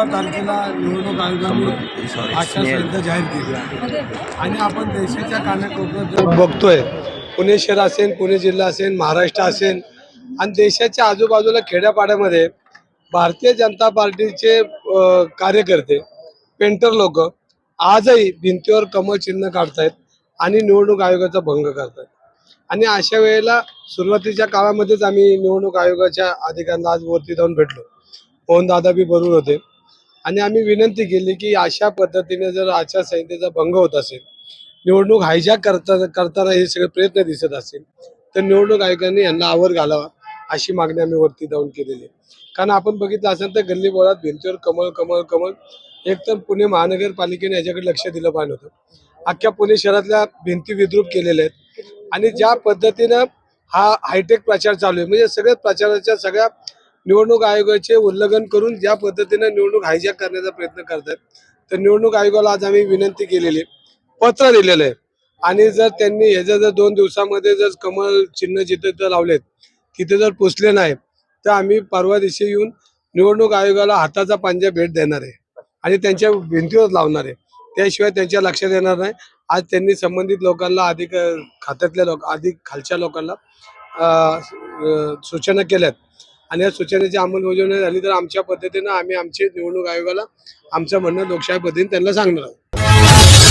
सोळा तारखेला निवडणूक आयोगाने आचारसंहिता जाहीर केली आहे. आणि आपण देशाच्या कानाकोपऱ्यात बघतोय पुणे शहर असेल पुणे जिल्हा असेल महाराष्ट्र असेल आणि देशाच्या आजूबाजूला खेड्यापाड्यामध्ये भारतीय जनता पार्टीचे कार्यकर्ते पेंटर लोक आजही भिंतीवर कमळ चिन्ह काढतायत आणि निवडणूक आयोगाचा भंग करतायत. आणि अशा वेळेला सुरुवातीच्या काळामध्येच आम्ही निवडणूक आयोगाच्या अधिकाऱ्यांना आज वरती जाऊन भेटलो. मोहन दादा बी बरोबर होते. आणि आम्ही विनंती केली की अशा पद्धतीने जर आचारसंहितेचा भंग होत असेल निवडणूक हायजॅक करता करताना हे सगळे प्रयत्न दिसत असतील तर निवडणूक आयोगाने यांना आवर घालावा अशी मागणी आम्ही वरती जाऊन केलेली आहे. कारण आपण बघितलं असेल तर गल्ली बोळात भिंतीवर कमळ कमळ कमळ एक तर पुणे महानगरपालिकेने याच्याकडे लक्ष दिलं पाहिजे होतं. अख्ख्या पुणे शहरातल्या भिंती विद्रूप केलेल्या आहेत. आणि ज्या पद्धतीनं हा हायटेक प्रचार चालू आहे म्हणजे सगळ्याच प्रचाराच्या सगळ्या निवडणूक आयोगाचे उल्लंघन करून ज्या पद्धतीनं निवडणूक हायजॅक करण्याचा प्रयत्न करतात तर निवडणूक आयोगाला आज आम्ही विनंती केलेली आहे. पत्र दिलेलं आहे. आणि जर त्यांनी ह्याच्या जर दोन दिवसामध्ये जर कमल चिन्ह जिथे जर लावलेत तिथे जर पोचले नाही तर आम्ही परवा दिवशी येऊन निवडणूक आयोगाला हाताचा पांजा भेट देणार आहे. आणि त्यांच्या भिंतीवर लावणार आहे. त्याशिवाय त्यांच्या लक्षात येणार नाही. आज त्यांनी संबंधित लोकांना अधिक खात्यातल्या लोक अधिक खालच्या लोकांना सूचना केल्यात. आणि या सूचनेची अंमलबजावणी झाली तर आमच्या पद्धतीनं आम्ही आमचे निवडणूक आयोगाला आमचं म्हणणं लोकशाही पद्धतीने त्यांना सांगणार आहोत.